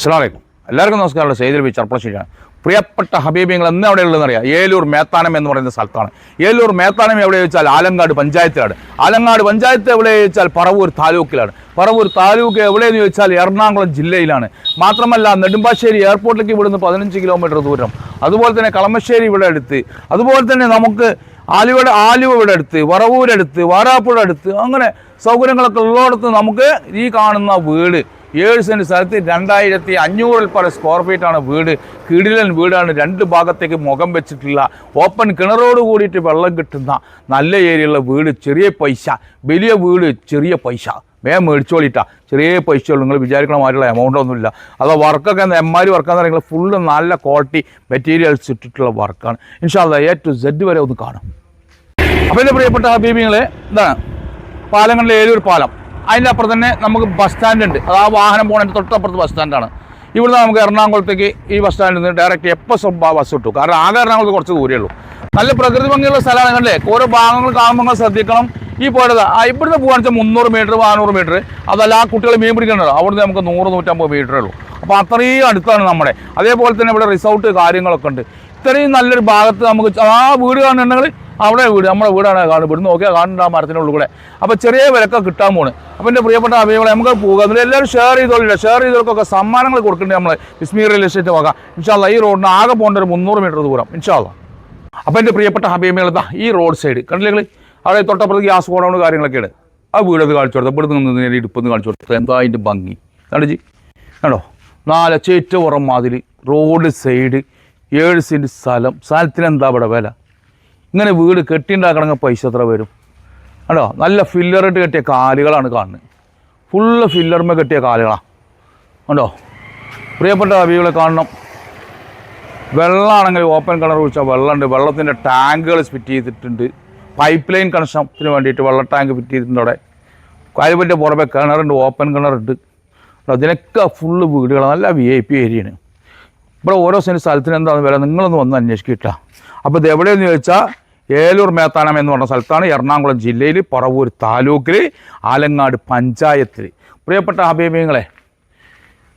അസ്സലാമലൈക്കും. എല്ലാവർക്കും നമസ്കാരം. സെയ്തിൽ ബി ചർപ്പളശ്ശേരിയാണ് പ്രിയപ്പെട്ട ഹബീബിങ്ങൾ എന്ന് എവിടെ ഉള്ളതെന്നറിയാം ഏലൂർ മേത്താനം എന്ന് പറയുന്ന സ്ഥലത്താണ്. ഏലൂർ മേത്താനം എവിടെ വെച്ചാൽ ആലങ്ങാട് പഞ്ചായത്തിലാണ്. ആലങ്ങാട് പഞ്ചായത്ത് എവിടെ ചോദിച്ചാൽ പറവൂർ താലൂക്കിലാണ്. പറവൂർ താലൂക്ക് എവിടെയെന്ന് ചോദിച്ചാൽ എറണാകുളം ജില്ലയിലാണ്. മാത്രമല്ല നെടുമ്പാശ്ശേരി എയർപോർട്ടിലേക്ക് ഇവിടുന്ന് പതിനഞ്ച് കിലോമീറ്റർ ദൂരം. അതുപോലെ തന്നെ കളമശ്ശേരി ഇവിടെ അടുത്ത്. അതുപോലെ തന്നെ നമുക്ക് ആലുവയുടെ ആലുവ ഇവിടെ അടുത്ത് വറവൂരടുത്ത് വാരാപ്പുഴ അടുത്ത് അങ്ങനെ സൗകര്യങ്ങളൊക്കെ ഉള്ളിടത്ത് നമുക്ക് ഈ കാണുന്ന വീട് ഏഴ് സെന്റ് സ്ഥലത്ത് രണ്ടായിരത്തി അഞ്ഞൂറിൽ പല സ്ക്വയർ ഫീറ്റാണ് വീട്. കിടിലൻ വീടാണ്. രണ്ട് ഭാഗത്തേക്ക് മുഖം വെച്ചിട്ടുള്ള ഓപ്പൺ കിണറോട് കൂടിയിട്ട് വെള്ളം കിട്ടുന്ന നല്ല ഏരിയയുള്ള വീട്. ചെറിയ പൈസ. വലിയ വീട് ചെറിയ പൈസ. വേഗം മേടിച്ചോളിട്ടാ ചെറിയ പൈസ ഉള്ളൂ. നിങ്ങൾ വിചാരിക്കണ മാതിരിയുള്ള എമൗണ്ട് ഒന്നുമില്ല. അതോ വർക്കൊക്കെ എമ്മാരി വർക്കാന്ന് പറയുന്നത് ഫുള്ള് നല്ല ക്വാളിറ്റി മെറ്റീരിയൽസ് ഇട്ടിട്ടുള്ള വർക്കാണ് ഇൻഷാല്ല എ ടു സെഡ് വരെ ഒന്ന് കാണും. അപ്പോൾ എന്റെ പ്രിയപ്പെട്ട ബീബിങ്ങളെ ഇതാണ് പാലങ്ങളിലെ ഏതൊരു പാലം. അതിന്റെ അപ്പുറം തന്നെ നമുക്ക് ബസ് സ്റ്റാൻഡ് ഉണ്ട്. അത് ആ വാഹനം പോകുന്നതിന്റെ തൊട്ടപ്പുറത്ത് ബസ് സ്റ്റാൻഡാണ് ഇവിടുന്ന് നമുക്ക് എറണാകുളത്തേക്ക് ഈ ബസ് സ്റ്റാൻഡിൽ നിന്ന് ഡയറക്റ്റ് എപ്പോൾ ബസ് കിട്ടും. കാരണം ആകെ എറണാകുളത്ത് കുറച്ച് ദൂരേ ഉള്ളൂ. നല്ല പ്രകൃതി ഭംഗിയുള്ള സ്ഥലമാണ് കണ്ടേ ഓരോ ഭാഗങ്ങൾ കാണുമ്പോൾ നിങ്ങൾ ശ്രദ്ധിക്കണം. ഈ പോയത് ആ ഇവിടുന്ന് പോകുകയാണെന്ന് വെച്ചാൽ മുന്നൂറ് മീറ്റർ നാനൂറ് മീറ്റർ അതല്ല ആ കുട്ടികൾ മീൻ പിടിക്കണ്ടല്ലോ അവിടുന്ന് നമുക്ക് നൂറ് നൂറ്റമ്പത് മീറ്ററേ ഉള്ളൂ. അപ്പോൾ അത്രയും അടുത്താണ് നമ്മുടെ. അതേപോലെ തന്നെ ഇവിടെ റിസോർട്ട് കാര്യങ്ങളൊക്കെ ഉണ്ട്. ഇത്രയും നല്ലൊരു ഭാഗത്ത് നമുക്ക് ആ വീട് കാണുന്നുണ്ടെങ്കിൽ അവിടെ വീട് നമ്മുടെ വീടാണ് കാണുന്നത്. ഇവിടുന്ന് നോക്കിയാൽ ആ മരത്തിന്റെ ഉള്ളിൽ കൂടെ. അപ്പോൾ ചെറിയ വിലക്കൊക്കെ കിട്ടാൻ പോണ്. അപ്പോൾ എന്റെ പ്രിയപ്പെട്ട അഭിപ്രായം നമുക്ക് പോകുക എന്നിട്ട് എല്ലാവരും ഷെയർ ചെയ്തോളില്ല? ഷെയർ ചെയ്തവർക്കൊക്കെ സമ്മാനങ്ങൾ കൊടുക്കേണ്ടി നമ്മൾ വിസ്മീർ റിയൽ എസ്റ്റേറ്റ് വാങ്ങാം. ഇൻഷാല്ല ഈ റോഡിന് ആകെ പോകേണ്ട ഒരു മുന്നൂറ് മീറ്റർ ദൂരം. ഇൻഷാല്ല അപ്പോൾ എന്റെ പ്രിയപ്പെട്ട ഹബീബികൾ ദാ ഈ റോഡ് സൈഡ് കണ്ടില്ലെങ്കിൽ അവിടെ തൊട്ടപ്പുറത്ത് ഗ്യാസ് ഗോഡൗൺ കാര്യങ്ങളൊക്കെയാണ്. ആ വീടത് കാണിച്ചു കൊടുത്തത് ഇവിടെ നിന്ന് ഇടുപ്പെന്ന് കാണിച്ചു കൊടുത്തത് എന്താ അതിന്റെ ഭംഗി? കണ്ടോ നാല് ചേറ്റുപുറം മാതിരി. റോഡ് സൈഡ് ഏഴ് സെന്റ് സ്ഥലം. സ്ഥലത്തിന് എന്താ ഇവിടെ വില? ഇങ്ങനെ വീട് കെട്ടിണ്ടാക്കണമെങ്കിൽ പൈസ എത്ര വരും? കണ്ടോ? നല്ല ഫില്ലറിട്ട് കെട്ടിയ കാലുകളാണ് കാണുന്നത് ഫുള്ള് ഫില്ലർമ കെട്ടിയ കാലുകളാണ് കണ്ടോ? പ്രിയപ്പെട്ട അവികളെ കാണണം. വെള്ളമാണെങ്കിൽ ഓപ്പൺ കിണർ കുഴിച്ചാൽ വെള്ളമുണ്ട് വെള്ളത്തിന്റെ ടാങ്കുകൾ ഫിറ്റ് ചെയ്തിട്ടുണ്ട്. പൈപ്പ് ലൈൻ കണക്ഷത്തിന് വേണ്ടിയിട്ട് വെള്ള ടാങ്ക് ഫിറ്റ് ചെയ്തിട്ടുണ്ട് അവിടെ. കാര്യപ്പറ്റ പുറമെ കിണറുണ്ട് ഓപ്പൺ കിണറുണ്ട്. അതിനൊക്കെ ഫുള്ള് വീടുകൾ നല്ല വി ഐ പി ഏരിയയാണ് ഇവിടെ ഓരോ സെന്റ് സ്ഥലത്തിന് എന്താണ് വില? നിങ്ങളൊന്ന് വന്ന് അന്വേഷിക്കില്ല അപ്പോൾ ഇത് എവിടെയെന്ന് ചോദിച്ചാൽ ഏലൂർ മേത്താനം എന്ന് പറഞ്ഞ സ്ഥലത്താണ് എറണാകുളം ജില്ലയിൽ പറവൂർ താലൂക്കിൽ ആലങ്ങാട് പഞ്ചായത്തിൽ. പ്രിയപ്പെട്ട ഹബീബിങ്ങളെ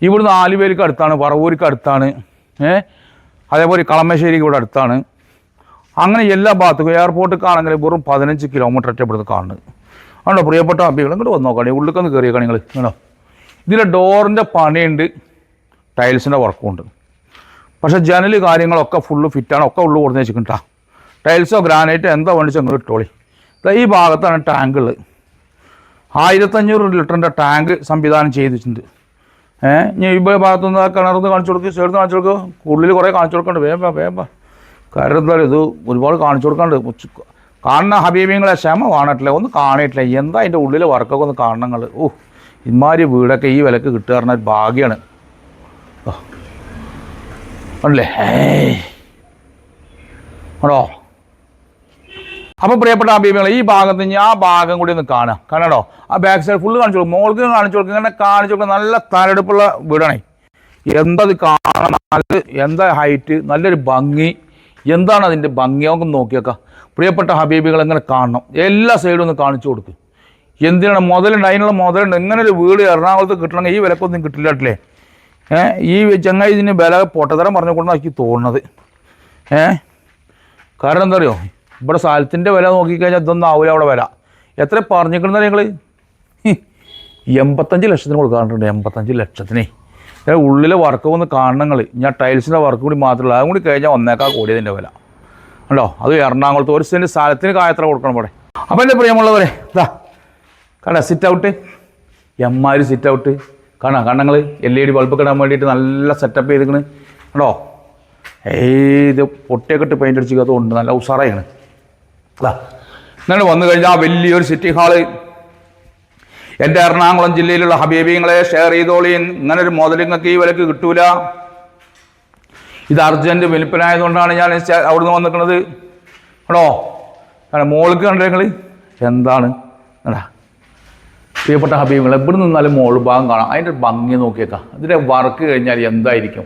ഇവിടുന്ന് ആലുവേലിക്ക് അടുത്താണ് പറവൂരിക്ക് അടുത്താണ് ഏഹ് അതേപോലെ കളമശ്ശേരിക്ക് ഇവിടെ അടുത്താണ്. അങ്ങനെ എല്ലാ ഭാഗത്തും എയർപോർട്ടിലേക്കാണെങ്കിൽ വെറും പതിനഞ്ച് കിലോമീറ്റർ ഒറ്റ ഇവിടുന്ന് കാണുന്നത്. ആണോ? പ്രിയപ്പെട്ട അഭികൾ ഇങ്ങോട്ട് വന്ന് നോക്കണേ ഉള്ളിക്കൊന്ന് കയറിയ നിങ്ങൾ ഇങ്ങനോ ഇതിലെ ഡോറിന്റെ പണിയുണ്ട് ടൈൽസിന്റെ വർക്കും ഉണ്ട്. പക്ഷേ ജനൽ കാര്യങ്ങളൊക്കെ ഫുള്ള് ഫിറ്റാണ് ഒക്കെ ഉള്ളു കൊടുത്ത് വെച്ചിട്ടാ ടൈൽസോ ഗ്രാനൈറ്റ് എന്താ വേണ്ടിച്ച് നിങ്ങൾ ഇട്ടോളി. ഈ ഭാഗത്താണ് ടാങ്ക് ഉള്ളത്. ആയിരത്തഞ്ഞൂറ് ലിറ്ററിന്റെ ടാങ്ക് സംവിധാനം ചെയ്തിട്ടുണ്ട്. ഏഹ് ഇനി ഈ ഭാഗത്തുനിന്ന് കിണർന്ന് കാണിച്ചു കൊടുക്കുക ചേർന്ന് കാണിച്ചു കൊടുക്കുക ഉള്ളിൽ കുറേ കാണിച്ചു കൊടുക്കണ്ട്. വേമ്പ വേമ്പ എന്താ ഇത് ഒരുപാട് കാണിച്ചു കൊടുക്കാണ്ട്. കാണുന്ന ഹബീബിങ്ങളെ ക്ഷമ കാണട്ടില്ല. ഒന്ന് കാണിയിട്ടില്ല. എന്താ അതിന്റെ ഉള്ളിലെ വർക്കൊക്കെ ഒന്ന് കാണണങ്ങൾ ഓ ഇമാതിരി വീടൊക്കെ ഈ വിലക്ക് കിട്ടുക പറഞ്ഞ ഒരു ഭാഗ്യമാണ് ഉണ്ടല്ലേ ഹേ ആണോ അപ്പോൾ പ്രിയപ്പെട്ട അഭിമുഖങ്ങൾ ഈ ഭാഗത്ത് നിന്ന് ആ ഭാഗം കൂടി ഒന്ന് കാണുക കാണാടോ? ആ ബാക്ക് സൈഡ് ഫുള്ള് കാണിച്ചു കൊടുക്കും മോൾക്ക് കാണിച്ചു കൊടുക്കും. ഇങ്ങനെ കാണിച്ചു കൊടുക്കും. നല്ല തലടുപ്പുള്ള വീടാണേ. എന്തത് കാണാൻ? എന്താ ഹൈറ്റ് നല്ലൊരു ഭംഗി. എന്താണ് അതിന്റെ ഭംഗി? നമുക്ക് നോക്കിയേക്കാം പ്രിയപ്പെട്ട ഹബീബികൾ എങ്ങനെ കാണണം. എല്ലാ സൈഡും ഒന്ന് കാണിച്ചു കൊടുക്കും. എന്തിനാണ്? മുതലുണ്ട്. അതിനുള്ള മുതലുണ്ട്. ഇങ്ങനെ ഒരു വീട് എറണാകുളത്ത് കിട്ടണമെങ്കിൽ ഈ വിലക്കൊന്നും കിട്ടില്ല കേട്ടില്ലേ? ഏഹ് ഈ ചങ്ങായി ഇതിന് വില പൊട്ടത്തരം പറഞ്ഞുകൊണ്ടാണ് എനിക്ക് തോന്നുന്നത്. ഏഹ് കാരണം എന്താ അറിയോ? ഇവിടെ സ്ഥലത്തിന്റെ വില നോക്കിക്കഴിഞ്ഞാൽ ഇതൊന്നും ആവില്ല അവിടെ വില. എത്ര പറഞ്ഞിരിക്കണെന്ന് നിങ്ങൾ? എൺപത്തഞ്ച് ലക്ഷത്തിന് കൊടുക്കാറുണ്ട് എൺപത്തഞ്ച് ലക്ഷത്തിനേ. ഉള്ളിലെ വർക്ക് ഒന്ന് കാണണങ്ങൾ ഞാൻ ടൈൽസിന്റെ വർക്ക് കൂടി മാത്രമല്ല അതും കൂടി കഴിഞ്ഞാൽ ഒന്നേക്കാൾ കൂടിയതിന്റെ വില. ഉണ്ടോ അത് എറണാകുളത്ത് ഒരു സെന്റ് സ്ഥലത്തിന് കായത്ര കൊടുക്കണം ഇവിടെ? അപ്പോൾ എന്റെ പ്രിയമുള്ളവരെ ഇതാ കണ്ട സിറ്റ് ഔട്ട് എമ്മാര് സിറ്റ് ഔട്ട് കാണാം കണ്ണങ്ങൾ എൽ ഇ ഡി ബൾബ് കിടാൻ വേണ്ടിയിട്ട് നല്ല സെറ്റപ്പ് ചെയ്തിരിക്കണ്. കണ്ടോ? ഏത് പൊട്ടിയൊക്കെ ഇട്ട് പെയിന്റ് അടിച്ചതുകൊണ്ട് നല്ല ഉഷാറായാണ് ഇങ്ങനെ വന്നു കഴിഞ്ഞാൽ വലിയൊരു സിറ്റി ഹാൾ എന്റെ എറണാകുളം ജില്ലയിലുള്ള ഹബീബിങ്ങളെ ഷെയർ ചെയ്തോളി. ഇങ്ങനെ ഒരു മുതലിങ്ങൾക്ക് ഈ വിലക്ക് കിട്ടൂല. ഇത് അർജന്റ് വിൽപ്പനായതുകൊണ്ടാണ് ഞാൻ അവിടുന്ന് വന്നിരിക്കുന്നത് ആണോ? മോൾക്ക് കണ്ടേ നിങ്ങൾ എന്താണ്? എടാ പ്രിയപ്പെട്ട ഹബീബുകൾ എവിടെ നിന്നാലും മോൾ ഭാഗം കാണാം. അതിന്റെ ഭംഗി നോക്കിയേക്കാം. ഇതിന്റെ വർക്ക് കഴിഞ്ഞാൽ എന്തായിരിക്കും?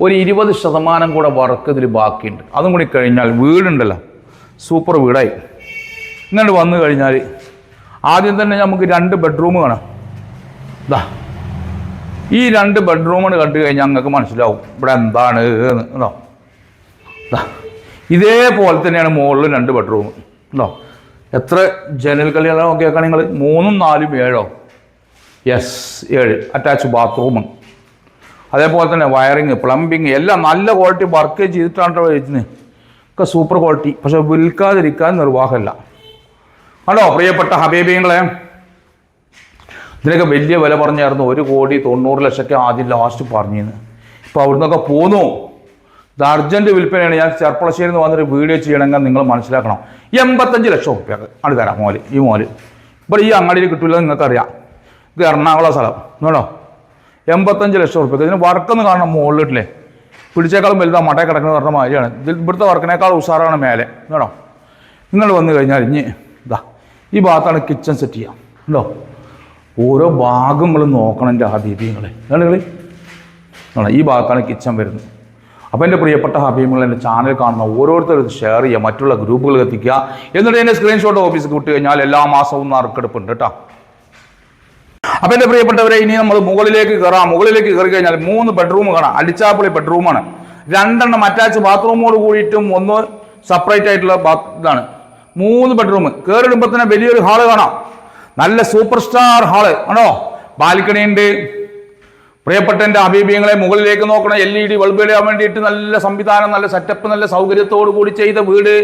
ഒരു ഇരുപത് ശതമാനം കൂടെ വർക്ക് ഇതിൽ ബാക്കിയുണ്ട്. അതും കൂടി കഴിഞ്ഞാൽ വീടുണ്ടല്ലോ. സൂപ്പർ വീടായി. ഇങ്ങോട്ട് വന്നു കഴിഞ്ഞാൽ ആദ്യം തന്നെ നമുക്ക് രണ്ട് ബെഡ്റൂം കാണാം. ഇതാ ഈ രണ്ട് ബെഡ്റൂമാണ് കണ്ടു കഴിഞ്ഞാൽ ഞങ്ങൾക്ക് മനസ്സിലാവും ഇവിടെ എന്താണ് എന്ന് കേട്ടോ ഇതേപോലെ തന്നെയാണ് മുകളിൽ രണ്ട് ബെഡ്റൂം ഉണ്ടോ എത്ര ജനൽ കളികളോ നോക്കിയേക്കാണ് നിങ്ങൾ മൂന്നും നാലും ഏഴോ? യെസ് ഏഴ്. അറ്റാച്ച് ബാത്റൂമും അതേപോലെ തന്നെ വയറിങ് പ്ലംബിങ് എല്ലാം നല്ല ക്വാളിറ്റി വർക്ക് ചെയ്തിട്ടാണ് വരുന്നത് ഒക്കെ സൂപ്പർ ക്വാളിറ്റി പക്ഷെ വിൽക്കാതിരിക്കാൻ നിർവാഹമില്ല. ആണോ പ്രിയപ്പെട്ട ഹബേബിങ്ങളെ? ഇതിനൊക്കെ വലിയ വില പറഞ്ഞായിരുന്നു. ഒരു കോടി തൊണ്ണൂറ് ലക്ഷമൊക്കെ ആദ്യം ലാസ്റ്റ് പറഞ്ഞിരുന്നു. ഇപ്പോൾ അവിടുന്നൊക്കെ പോന്നു. ഇത് അർജന്റ് വിൽപ്പനയാണ്. ഞാൻ ചെർപ്പളശ്ശേരി എന്ന് പറഞ്ഞൊരു വീഡിയോ ചെയ്യണമെങ്കിൽ നിങ്ങൾ മനസ്സിലാക്കണം. എൺപത്തഞ്ച് ലക്ഷം റുപ്യ ആണ് തരാം മോൽ. ഈ മോൽ. ഇവിടെ ഈ അങ്ങാടിയിൽ കിട്ടില്ല നിങ്ങൾക്കറിയാം. ഇത് എറണാകുളം സ്ഥലം. കേട്ടോ എൺപത്തഞ്ച് ലക്ഷം റുപ്യ ഇതിന് വർക്കൊന്ന് കാണണം മുകളിലിട്ടില്ലേ പിടിച്ചേക്കാളും വലുതാ മട്ടയിൽ കിടക്കുന്ന പറഞ്ഞ മാതിരിയാണ്. ഇതിൽ ഇവിടുത്തെ വർക്കിനേക്കാൾ ഉഷാറാണ് മേലെ. കേട്ടോ നിങ്ങൾ വന്നു കഴിഞ്ഞാൽ ഇനി ഇതാ ഈ ഭാഗത്താണ് കിച്ചൺ സെറ്റ് ചെയ്യാം. കേട്ടോ ഓരോ ഭാഗങ്ങളും നോക്കണം എന്റെ ഹബീബിങ്ങളെ നിങ്ങൾ ആണ് ഈ ഭാഗത്താണ് കിച്ചൺ വരുന്നത്. അപ്പോൾ എന്റെ പ്രിയപ്പെട്ട ഹബീബിങ്ങൾ എന്റെ ചാനൽ കാണുന്ന ഓരോരുത്തരും ഷെയർ ചെയ്യുക മറ്റുള്ള ഗ്രൂപ്പുകൾ എത്തിക്കുക. എന്നിട്ട് എന്റെ സ്ക്രീൻഷോട്ട് ഓഫീസിൽ വിട്ട് കഴിഞ്ഞാൽ എല്ലാ മാസവും നറുക്കെടുപ്പുണ്ട് കേട്ടോ. അപ്പോൾ എന്റെ പ്രിയപ്പെട്ടവരെ ഇനി നമ്മൾ മുകളിലേക്ക് കയറാം മുകളിലേക്ക് കയറി കഴിഞ്ഞാൽ മൂന്ന് ബെഡ്റൂം കാണാം. അടിച്ചാപ്പൊളി ബെഡ്റൂമാണ് രണ്ടെണ്ണം അറ്റാച്ച് ബാത്റൂമോട് കൂടിയിട്ടും ഒന്ന് സെപ്പറേറ്റ് ആയിട്ടുള്ള ഇതാണ്. മൂന്ന് ബെഡ്റൂം കയറിടുമ്പോൾ തന്നെ വലിയൊരു ഹാൾ കാണാം. നല്ല സൂപ്പർ സ്റ്റാർ ഹാൾ ആണോ ബാൽക്കണി ഉണ്ട്. പ്രിയപ്പെട്ട എന്റെ അഭിപ്രായങ്ങളെ മുകളിലേക്ക് നോക്കണം. എൽ ഇ ഡി ബൾബ് ഇടാൻ വേണ്ടിയിട്ട് നല്ല സംവിധാനം നല്ല സെറ്റപ്പ് നല്ല സൗകര്യത്തോടു കൂടി ചെയ്ത വീട്.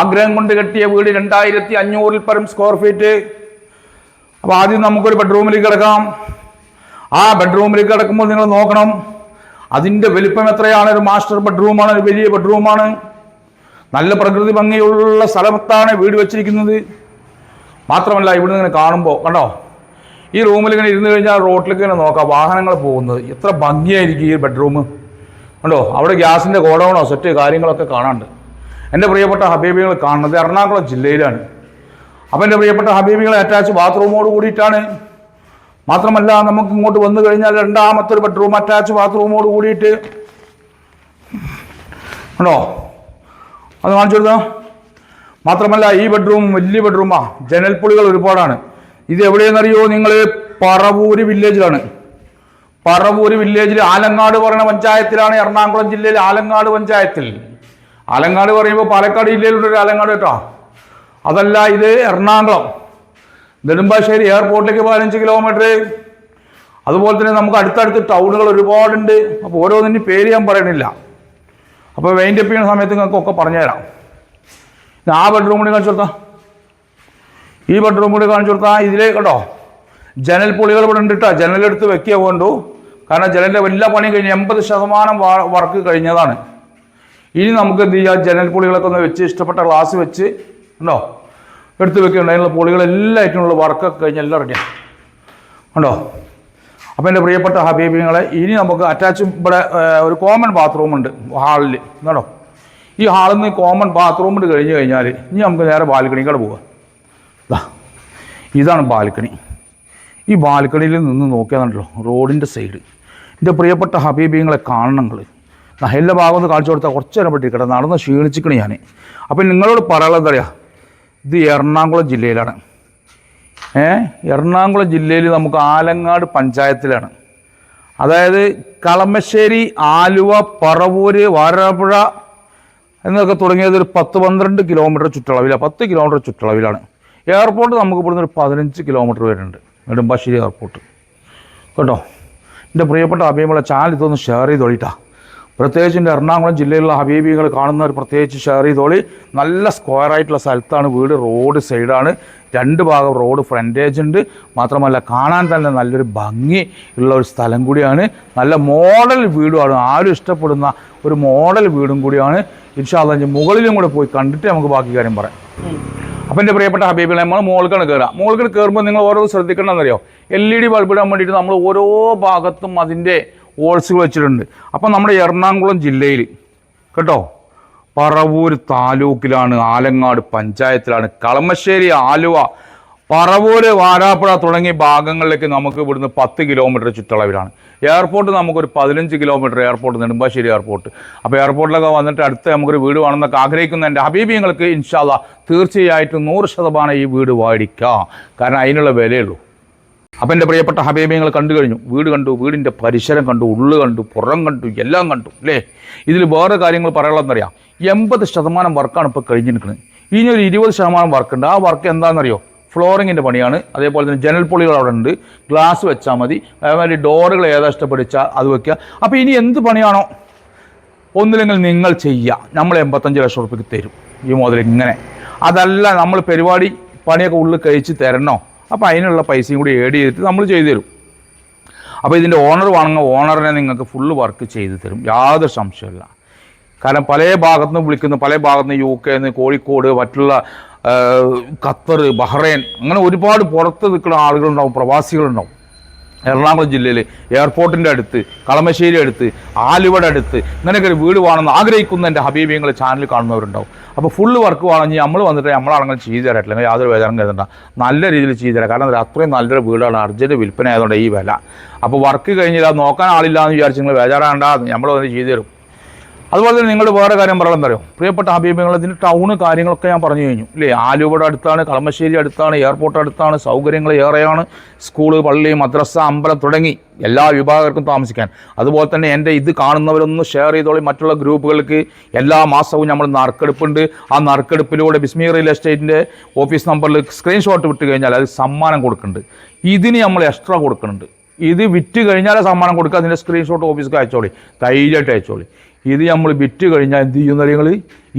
ആഗ്രഹം കൊണ്ട് കെട്ടിയ വീട് രണ്ടായിരത്തി അഞ്ഞൂറിൽ പരം സ്ക്വയർ ഫീറ്റ് അപ്പോൾ ആദ്യം നമുക്കൊരു ബെഡ്റൂമിലേക്ക് കിടക്കാം. ആ ബെഡ്റൂമിലേക്ക് കിടക്കുമ്പോൾ നിങ്ങൾ നോക്കണം അതിന്റെ വലിപ്പം എത്രയാണ്? ഒരു മാസ്റ്റർ ബെഡ്റൂമാണ് ഒരു വലിയ ബെഡ്റൂമാണ് നല്ല പ്രകൃതി ഭംഗിയുള്ള സ്ഥലത്താണ് വീട് വെച്ചിരിക്കുന്നത്. മാത്രമല്ല ഇവിടെ നിന്ന് ഇങ്ങനെ കാണുമ്പോൾ കണ്ടോ? ഈ റൂമിൽ ഇങ്ങനെ ഇരുന്ന് കഴിഞ്ഞാൽ റോട്ടിലേക്ക് ഇങ്ങനെ നോക്കാം വാഹനങ്ങൾ പോകുന്നത്. എത്ര ഭംഗിയായിരിക്കും ഈ ബെഡ്റൂം കണ്ടോ? അവിടെ ഗ്യാസിന്റെ ഗോഡൗണോ സെറ്റ് കാര്യങ്ങളൊക്കെ കാണാണ്ട് എന്റെ പ്രിയപ്പെട്ട ഹബീബികൾ കാണുന്നത് എറണാകുളം ജില്ലയിലാണ്. അപ്പം എന്റെ പ്രിയപ്പെട്ട ഹബീബികളെ അറ്റാച്ച് ബാത്റൂമോട് കൂടിയിട്ടാണ്. മാത്രമല്ല നമുക്ക് ഇങ്ങോട്ട് വന്നു കഴിഞ്ഞാൽ രണ്ടാമത്തെ ഒരു ബെഡ്റൂം അറ്റാച്ച് ബാത്റൂമോട് കൂടിയിട്ട്. ഉണ്ടോ? അത് കാണിച്ചു കൊടുത്തോ മാത്രമല്ല ഈ ബെഡ്റൂം വലിയ ബെഡ്റൂമാ ജനൽപ്പുളികൾ ഒരുപാടാണ്. ഇത് എവിടെയെന്നറിയോ? നിങ്ങൾ പറവൂര് വില്ലേജിലാണ് പറവൂര് വില്ലേജിൽ ആലങ്ങാട് പറയുന്ന പഞ്ചായത്തിലാണ് എറണാകുളം ജില്ലയിൽ ആലങ്ങാട് പഞ്ചായത്തിൽ. ആലങ്ങാട് പറയുമ്പോൾ പാലക്കാട് ജില്ലയിലുള്ളൊരു ആലങ്ങാട് കേട്ടോ. അതല്ല ഇത് എറണാകുളം. നെടുമ്പാശ്ശേരി എയർപോർട്ടിലേക്ക് പതിനഞ്ച് കിലോമീറ്റർ അതുപോലെ തന്നെ നമുക്ക് അടുത്തടുത്ത് ടൗണുകൾ ഒരുപാടുണ്ട്. അപ്പോൾ ഓരോന്നിന്റെ പേര് ഞാൻ പറയണില്ല. അപ്പോൾ വെയിന്റെ ചെയ്യുന്ന സമയത്ത് നിങ്ങൾക്ക് ഒക്കെ പറഞ്ഞുതരാം ആ ബെഡ്റൂം കൂടി കാണിച്ചു കൊടുത്താൽ ഈ ബെഡ്റൂം കൂടി കാണിച്ചു കൊടുത്താൽ ഇതിലേ കേട്ടോ ജനൽ പൊളികൾ ഇവിടെ ഉണ്ട് കേട്ടോ ജനലെടുത്ത് വെക്കുക കൊണ്ടു കാരണം ജനലിന്റെ എല്ലാ പണിയും കഴിഞ്ഞ് എൺപത് ശതമാനം വർക്ക് കഴിഞ്ഞതാണ്. ഇനി നമുക്ക് എന്ത് ചെയ്യാം? ജനൽ പൊളികളൊക്കെ ഒന്ന് വെച്ച് ഇഷ്ടപ്പെട്ട ഗ്ലാസ് വെച്ച് ഉണ്ടോ എടുത്ത് വെക്കുന്നുണ്ട്. അതിനുള്ള പൊളികൾ എല്ലായിട്ടുള്ള വർക്കൊക്കെ കഴിഞ്ഞ് എല്ലാം റെഡിയാണ് ഉണ്ടോ അപ്പോൾ എന്റെ പ്രിയപ്പെട്ട ഹബീബിങ്ങളെ ഇനി നമുക്ക് അറ്റാച്ച് ഇവിടെ ഒരു കോമൺ ബാത്റൂം ഉണ്ട് ഹാളിൽ കേട്ടോ ഈ ഹാളിൽ നിന്ന് കോമൺ ബാത്റൂം ഉണ്ട് കഴിഞ്ഞ് കഴിഞ്ഞാൽ ഇനി നമുക്ക് നേരെ ബാൽക്കണിക്കടെ പോവാം. ദാ ഇതാണ് ബാൽക്കണി. ഈ ബാൽക്കണിയിൽ നിന്ന് നോക്കിയാണല്ലോ റോഡിന്റെ സൈഡ് എന്റെ പ്രിയപ്പെട്ട ഹബീബിങ്ങളെ കാണണങ്ങൾ എല്ലാ ഭാഗം ഒന്ന് കാണിച്ചു കൊടുത്താൽ കുറച്ച് നേരം പറ്റിക്കട്ടെ നടന്ന് ക്ഷീണിച്ചിക്കണേ ഞാൻ അപ്പം നിങ്ങളോട് പറയാനുള്ളത് എന്താ പറയുക ഇത് എറണാകുളം ജില്ലയിലാണ്. ഏ? എറണാകുളം ജില്ലയിൽ നമുക്ക് ആലങ്ങാട് പഞ്ചായത്തിലാണ്. അതായത് കളമശ്ശേരി ആലുവ പറവൂര് വാരാപ്പുഴ എന്നൊക്കെ തുടങ്ങിയത് ഒരു പത്ത് പന്ത്രണ്ട് കിലോമീറ്റർ ചുറ്റളവിലാണ് പത്ത് കിലോമീറ്റർ ചുറ്റളവിലാണ്. എയർപോർട്ട് നമുക്ക് ഇവിടുന്ന് ഒരു പതിനഞ്ച് കിലോമീറ്റർ വരുന്നുണ്ട്. നെടുമ്പാശ്ശേരി എയർപോർട്ട്. കേട്ടോ? എന്റെ പ്രിയപ്പെട്ട ഹബീബുകളെ ചാനൽ ഇതൊന്ന് ഷെയർ ചെയ്തോളിട്ടാ പ്രത്യേകിച്ച് എന്റെ എറണാകുളം ജില്ലയിലുള്ള ഹബീബികൾ ഒരു പ്രത്യേകിച്ച് ഷെയർ ചെയ്തോളി. നല്ല സ്ക്വയർ ആയിട്ടുള്ള സ്ഥലത്താണ് വീട്. റോഡ് സൈഡാണ് രണ്ട് ഭാഗം റോഡ് ഫ്രണ്ടേജ് ഉണ്ട്. മാത്രമല്ല കാണാൻ തന്നെ നല്ലൊരു ഭംഗി ഉള്ള ഒരു സ്ഥലം കൂടിയാണ്. നല്ല മോഡൽ വീടുമാണ്. ആരും ഇഷ്ടപ്പെടുന്ന ഒരു മോഡൽ വീടും കൂടിയാണ്. ഇൻഷാല്ല മുകളിലും കൂടെ പോയി കണ്ടിട്ട് നമുക്ക് ബാക്കി കാര്യം പറയാം. അപ്പം എന്റെ പ്രിയപ്പെട്ട ഹബീബികളെ നമ്മൾ മുകൾക്കാണ് കയറുക മുകൾക്ക് കയറുമ്പോൾ നിങ്ങൾ ഓരോ ശ്രദ്ധിക്കണമെന്നറിയോ എൽ ഇ ഡി ബൾബിടാൻ വേണ്ടിയിട്ട് നമ്മൾ ഓരോ ഭാഗത്തും അതിന്റെ ഓൾസുകൾ വെച്ചിട്ടുണ്ട്. അപ്പം നമ്മുടെ എറണാകുളം ജില്ലയിൽ കേട്ടോ? പറവൂർ താലൂക്കിലാണ് ആലങ്ങാട് പഞ്ചായത്തിലാണ് കളമശ്ശേരി ആലുവ പറവൂര് വാരാപ്പുഴ തുടങ്ങിയ ഭാഗങ്ങളിലേക്ക് നമുക്ക് ഇവിടുന്ന് പത്ത് കിലോമീറ്റർ ചുറ്റളവിലാണ്. എയർപോർട്ട് നമുക്കൊരു പതിനഞ്ച് കിലോമീറ്റർ എയർപോർട്ട് നെടുമ്പാശ്ശേരി എയർപോർട്ട് അപ്പോൾ എയർപോർട്ടിലൊക്കെ വന്നിട്ട് അടുത്ത് നമുക്കൊരു വീട് വേണമെന്നൊക്കെ ആഗ്രഹിക്കുന്ന എന്റെ ഹബീബിങ്ങൾക്ക് ഇൻഷാല്ല തീർച്ചയായിട്ടും നൂറ് ശതമാനം ഈ വീട് വാടിക്കാം. കാരണം അതിനുള്ള വിലയുള്ളൂ അപ്പം എന്റെ പ്രിയപ്പെട്ട ഹബീബിങ്ങൾ കണ്ടു കഴിഞ്ഞു. വീട് കണ്ടു വീടിന്റെ പരിസരം കണ്ടു ഉള്ളു കണ്ടു പുറം കണ്ടു എല്ലാം കണ്ടു അല്ലേ? ഇതിൽ വേറെ കാര്യങ്ങൾ പറയാനുള്ളതെന്നറിയാം. എൺപത് ശതമാനം വർക്കാണ് ഇപ്പോൾ കഴിഞ്ഞിരിക്കുന്നത്. ഇനി ഒരു ഇരുപത് ശതമാനം വർക്കുണ്ട്. ആ വർക്ക് എന്താണെന്നറിയോ? ഫ്ലോറിങ്ങിന്റെ പണിയാണ്. അതേപോലെ തന്നെ ജനൽ പൊളികൾ അവിടെ ഉണ്ട്. ഗ്ലാസ് വെച്ചാൽ മതി. അതേമാതിരി ഡോറുകൾ ഏതാ ഇഷ്ടപ്പെടിച്ചാൽ അത് വെക്കുക. അപ്പോൾ ഇനി എന്ത് പണിയാണോ? ഒന്നില്ലെങ്കിൽ നിങ്ങൾ ചെയ്യുക. നമ്മൾ എൺപത്തഞ്ച് ലക്ഷം റുപ്യക്ക് തരും. ഈ മുതൽ ഇങ്ങനെ. അതല്ല നമ്മൾ പരിപാടി പണിയൊക്കെ ഉള്ളിൽ കഴിച്ച് തരണോ? അപ്പോൾ അതിനുള്ള പൈസയും കൂടി ഏഡ് ചെയ്തിട്ട് നമ്മൾ ചെയ്തു തരും. അപ്പോൾ ഇതിന്റെ ഓണർ വേണമെങ്കിൽ ഓണറിനെ നിങ്ങൾക്ക് ഫുള്ള് വർക്ക് ചെയ്തു തരും. യാതൊരു സംശയമില്ല കാരണം പല ഭാഗത്തു നിന്ന് വിളിക്കുന്ന പല ഭാഗത്തു നിന്ന് യു കെ നിന്ന് കോഴിക്കോട് മറ്റുള്ള ഖത്തർ ബഹ്റൈൻ അങ്ങനെ ഒരുപാട് പുറത്ത് നിൽക്കുന്ന ആളുകളുണ്ടാവും പ്രവാസികളുണ്ടാവും. എറണാകുളം ജില്ലയിൽ എയർപോർട്ടിന്റെ അടുത്ത് കളമശ്ശേരി അടുത്ത് ആലുവയുടെ അടുത്ത് ഇങ്ങനെയൊക്കെ ഒരു വീട് വേണമെന്ന് ആഗ്രഹിക്കുന്ന എന്റെ ഹബീബിയങ്ങൾ ചാനൽ കാണുന്നവരുണ്ടാവും. അപ്പോൾ ഫുള്ള് വർക്ക് വാങ്ങി നമ്മൾ വന്നിട്ട് നമ്മളാണെങ്കിൽ ചെയ്തു തരാം. അല്ലെങ്കിൽ യാതൊരു വേദനം കരുതണ്ട നല്ല രീതിയിൽ ചെയ്തു തരാം. കാരണം അത് അത്രയും നല്ലൊരു വീടാണ്. അർജന്റ് വിൽപ്പന ആയതുകൊണ്ട് ഈ വില. അപ്പോൾ വർക്ക് കഴിഞ്ഞില്ല നോക്കാൻ ആളില്ല എന്ന് വിചാരിച്ച് നിങ്ങൾ ബേജാറാണ്ട നമ്മൾ വന്ന് ചെയ്തു തരും. അതുപോലെ തന്നെ നിങ്ങളുടെ വേറെ കാര്യം പറയാൻ അറിയോ? പ്രിയപ്പെട്ട ഹബീബിങ്ങൾ ഇതിന്റെ ടൗണ് കാര്യങ്ങളൊക്കെ ഞാൻ പറഞ്ഞു കഴിഞ്ഞു. ഇല്ലേ? ആലുവയുടെ അടുത്താണ് കളമശ്ശേരി അടുത്താണ് എയർപോർട്ട് അടുത്താണ് സൗകര്യങ്ങൾ ഏറെയാണ്. സ്കൂൾ പള്ളി മദ്രസ അമ്പലം തുടങ്ങി എല്ലാ വിഭാഗർക്കും താമസിക്കാൻ. അതുപോലെ തന്നെ എന്റെ ഇത് കാണുന്നവരൊന്ന് ഷെയർ ചെയ്തോളി. മറ്റുള്ള ഗ്രൂപ്പുകൾക്ക് എല്ലാ മാസവും നമ്മൾ നറുക്കെടുപ്പുണ്ട്. ആ നറുക്കെടുപ്പിലൂടെ ബിസ്മി റിയൽ എസ്റ്റേറ്റിന്റെ ഓഫീസ് നമ്പറിൽ സ്ക്രീൻഷോട്ട് വിട്ട് കഴിഞ്ഞാൽ അത് സമ്മാനം കൊടുക്കുന്നുണ്ട്. ഇതിന് നമ്മൾ എക്സ്ട്രാ കൊടുക്കുന്നുണ്ട്. ഇത് വിറ്റ് കഴിഞ്ഞാലേ സമ്മാനം കൊടുക്കുക. അതിന്റെ സ്ക്രീൻഷോട്ട് ഓഫീസിലേക്ക് അയച്ചോളി. ധൈര്യമായിട്ട് അയച്ചോളി. ഇത് നമ്മൾ വിറ്റ് കഴിഞ്ഞാൽ എന്ത് ചെയ്യുന്ന നിങ്ങൾ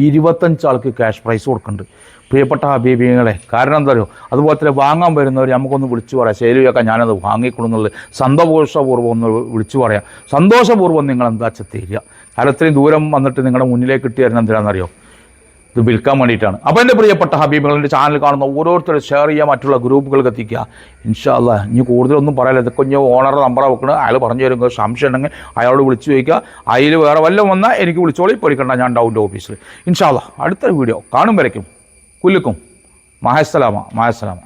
ഇരുപത്തഞ്ച് ആൾക്ക് ക്യാഷ് പ്രൈസ് കൊടുക്കുന്നുണ്ട്. പ്രിയപ്പെട്ട ഹബീബിങ്ങളെ കാരണം എന്താ പറയുക അതുപോലെ തന്നെ വാങ്ങാൻ വരുന്നവർ നമുക്കൊന്ന് വിളിച്ചു പറയാം. ശൈലിയൊക്കെ ഞാനത് വാങ്ങിക്കൊള്ളുന്നുള്ളത് സന്തോഷപൂർവം ഒന്ന് വിളിച്ചു പറയാം. സന്തോഷപൂർവം നിങ്ങൾ എന്താ വെച്ചാൽ തരിക? കാരണം ഇത്രയും ദൂരം വന്നിട്ട് നിങ്ങളുടെ മുന്നിലേക്ക് ഇട്ട് തരണം എന്തിനാണെന്നറിയോ? ഇത് വിൽക്കാൻ വേണ്ടിയിട്ടാണ്. അപ്പോൾ എന്റെ പ്രിയപ്പെട്ട ഹബീബുകൾ എന്റെ ചാനൽ കാണുന്ന ഓരോരുത്തരും ഷെയർ ചെയ്യുക മറ്റുള്ള ഗ്രൂപ്പുകൾക്ക് എത്തിക്കുക. ഇൻഷാല്ല ഇനി കൂടുതലൊന്നും പറയാല്ല. ഇതൊക്കെ ഇനി ഓണറുടെ നമ്പറാണ് വെക്കുന്നത് അയാൾ പറഞ്ഞു തരും സംശയം ഉണ്ടെങ്കിൽ അയാളോട് വിളിച്ചു ചോദിക്കുക. അതിൽ വേറെ വല്ലതും വന്നാൽ എനിക്ക് വിളിച്ചോളി. പേടിക്കണ്ട ഞാൻ ഡൗന്റെ ഓഫീസിൽ ഇൻഷാല്ല അടുത്ത വീഡിയോ കാണും വരയ്ക്കും. കുല്ലുക്കും. മഹസ്സലാമ മഹസ്സലാമ